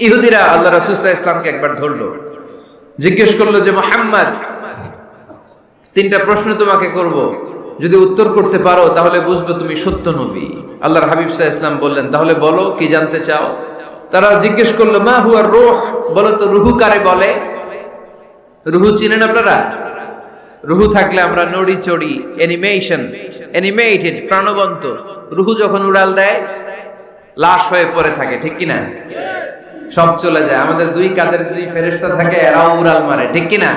ইহুদিরা আল্লাহ রাসুসাহ ইসলামকে একবার ধরলো। জিজ্ঞেস করল যে, মোহাম্মদ, তিনটা প্রশ্ন তোমাকে করব। যদি উত্তর করতে পারো, তাহলে বুঝবে তুমি সত্য নবী। আল্লাহর হাবিব সাহা ইসলাম বললেন, তাহলে বলো, কি জানতে চাও? তারা জিজ্ঞেস করল, মা হুয়ার রোহ? বলো তো, রুহু কারে বলে? রুহু চিনেন আপনারা? রুহু থাকলে আমরা নড়ি চড়ি অ্যানিমেশন অ্যানিমেটেড প্রাণবন্ত। রুহু যখন উড়াল দেয়, লাশ হয়ে পড়ে থাকে, ঠিক কি না সব চলে যায়। আমাদের দুই কাদের দুই ফেরেস্তা থাকে এরা উড়াল মারে, ঠিক কিনা?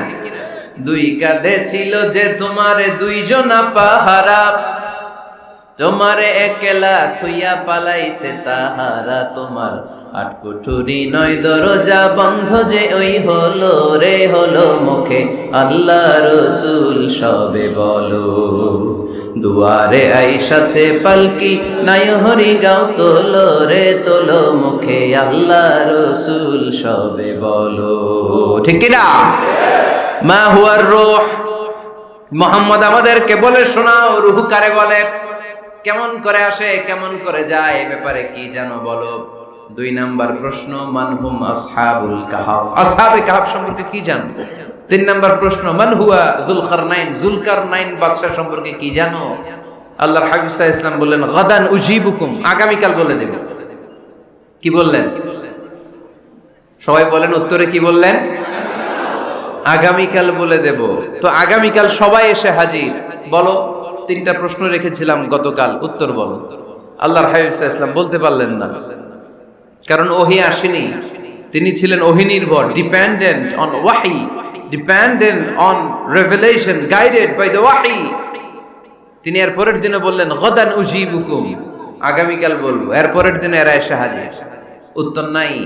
দুই কাঁধে ছিল যে তোমার, দুইজন পাহারা। তোমারে একলা থুইয়া পালাইছে তাহারা তোমার। আটকুঠুরি নয় দরজা বন্ধ যে ওই হলো রে, হলো মুখে। আল্লাহ রসুল সবে বলো, দুয়ারে আইসাছে পালকি, নাই হরি গাও তোলো রে, তোলো মুখে। আল্লাহ রসুল সবে বলো। ঠিক কিনা? মা হুয়ার রোহ। মোহাম্মদ আমাদেরকে বলে শোনাও, রুহু কারে বলে? কেমন করে আসে, কেমন করে যায়, এ ব্যাপারে কি জানো বলো। দুই নাম্বার প্রশ্ন, মানহুম আসহাবুল কাহাফ। আসহাবে কাহাফ সম্পর্কে কি জানো? তিন নাম্বার প্রশ্ন, মান হুয়া জুলকারনাইন? জুলকারনাইন বাদশা সম্পর্কে কি জানো? আল্লাহর হাবিব ইসলাম বললেন, গাদান উজিবুকুম। আগামীকাল বলে দেব। কি বললেন? সবাই বলেন, উত্তরে কি বললেন? আগামীকাল বলে দেব। তো আগামীকাল সবাই এসে হাজির। বলো। তিনটা প্রশ্ন রেখেছিলাম গতকাল। উত্তর বল। আল্লাহর হাবিব ইসলাম বলতে পারলেন না। কারণ ওহি আসেনি। তিনি ছিলেন ওহি নির্ভর dependent on wahi dependent on revelation guided by the wahi তিনি এর পরের দিনে বললেন, গদান উজিবুকুম। আগামীকাল বলব। এর পরের দিনে এরা এসে হাজির। উত্তর নাই।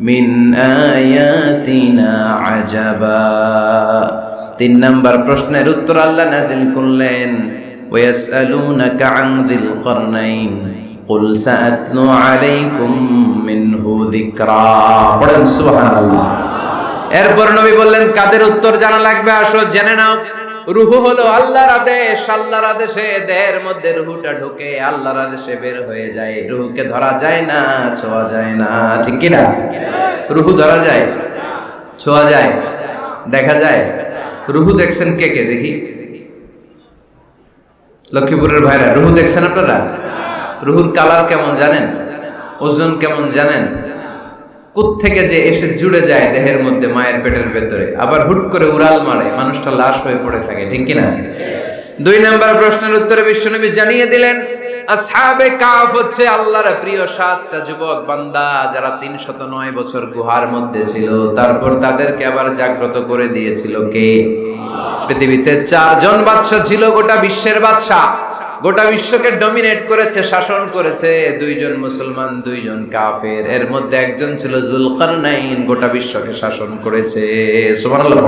মিন আয়াতিনা আজাবা তিন নাম্বার প্রশ্নের উত্তর আল্লাহ নাজিল করলেন ওয়াসআলুনাকা আন যিল করনাইন قل سأتلو عليكم منه ذكرا পড়েন সুবহানাল্লাহ এরপর নবী বললেন কাদের উত্তর জানা লাগবে আসো জেনে নাও রুহু হলো আল্লাহর আদেশ, আল্লাহর আদেশে দেহের মধ্যে রুহুটা ঢুকে আল্লাহর আদেশে বের হয়ে যায়। রুহুকে ধরা যায় না, ছোঁয়া যায় না, ঠিক কি না? রুহু ধরা যায়, ছোঁয়া যায়, দেখা যায়। রুহু দেখছেন কে কে দেখি? লক্ষ্মীপুরের ভাইরা, রুহু দেখছেন আপনারা? রুহুর কালার কেমন জানেন? ওজন কেমন জানেন? থেকে যে এসে জুড়ে যায় দেহের মধ্যে মায়ের পেটের ভেতরে, আবার হুট করে উড়াল মারে, মানুষটা লাশ হয়ে পড়ে থাকে, ঠিক কিনা? দুই নাম্বার প্রশ্নের উত্তরে বিশ্বনবী জানিয়ে দিলেন, আসহাবে কাফ হচ্ছে আল্লাহর প্রিয় সাতটা যুবক বান্দা যারা তিনশত নয় বছর গুহার মধ্যে ছিল, তারপর তাদেরকে আবার জাগ্রত করে দিয়েছিল কে? পৃথিবীতে চারজন বাদশা ছিল, গোটা বিশ্বের বাদশা গোটা বিশ্বকে ডমিনেট করেছে, শাসন করেছে, দুইজন মুসলমান, দুইজন কাফের। এর মধ্যে একজন ছিল জুলকারনাইন, গোটা বিশ্বকে শাসন করেছে। সুবহানাল্লাহ